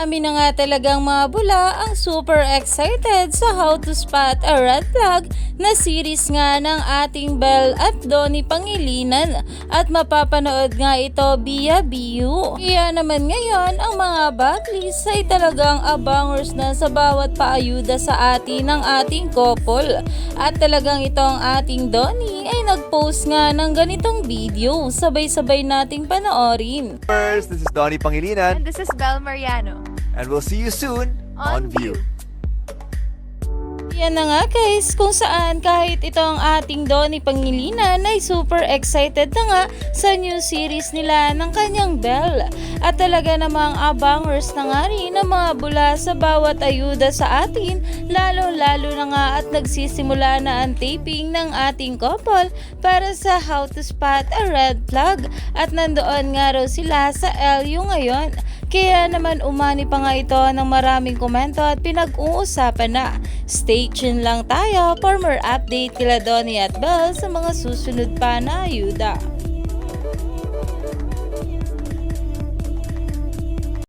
Marami na nga talagang mga bula ang super excited sa How to Spot a Red Flag na series nga ng ating Belle at Donnie Pangilinan at mapapanood nga ito via BU. Kaya naman ngayon ang mga backlist ay talagang abangers na sa bawat paayuda sa atin ng ating couple. At talagang itong ating Donnie ay nag-post nga ng ganitong video sabay-sabay nating panoorin. First, this is Donnie Pangilinan, And this is Bel Mariano. And we'll see you soon on, On View. Yan na nga guys, kung saan kahit ito ang ating Donnie Pangilinan ay super excited na nga sa new series nila ng kanyang Belle. At talaga namang abangers na nga rin ang mga bula sa bawat ayuda sa atin, lalo-lalo na nga at nagsisimula na ang taping ng ating couple para sa How to Spot a Red Flag at nandoon nga raw sila sa LU ngayon. Kaya naman umani pa nga ito ng maraming komento at pinag-uusapan na. Stay tuned lang tayo for more update kila Donnie at Belle sa mga susunod pa na ayuda.